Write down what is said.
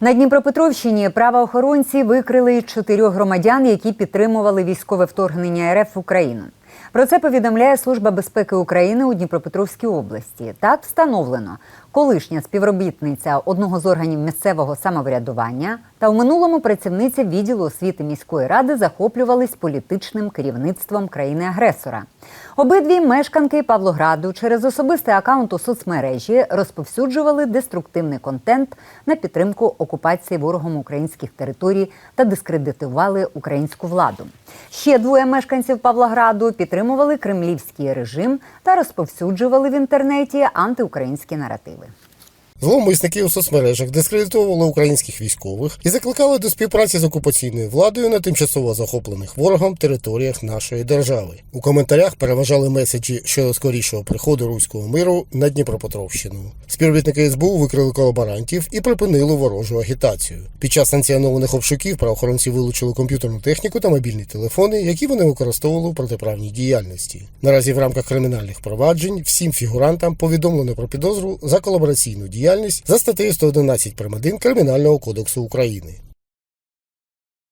На Дніпропетровщині правоохоронці викрили чотирьох громадян, які підтримували військове вторгнення РФ в Україну. Про це повідомляє Служба безпеки України у Дніпропетровській області. Так встановлено, колишня співробітниця одного з органів місцевого самоврядування та в минулому працівниця відділу освіти міської ради захоплювались політичним керівництвом країни-агресора. Обидві мешканки Павлограду через особистий акаунт у соцмережі розповсюджували деструктивний контент на підтримку окупації ворогом українських територій та дискредитували українську владу. Ще двоє мешканців Павлограду підтримували кремлівський режим та розповсюджували в інтернеті антиукраїнські наративи. Зловмисники у соцмережах дискредитовували українських військових і закликали до співпраці з окупаційною владою на тимчасово захоплених ворогом територіях нашої держави. У коментарях переважали меседжі щодо скорішого приходу руського миру на Дніпропетровщину. Співробітники СБУ викрили колаборантів і припинили ворожу агітацію. Під час санкціонованих обшуків правоохоронці вилучили комп'ютерну техніку та мобільні телефони, які вони використовували у протиправній діяльності. Наразі в рамках кримінальних проваджень всім фігурантам повідомлено про підозру за колабораційну діяльність за статтею 111 прим. 1 Кримінального кодексу України.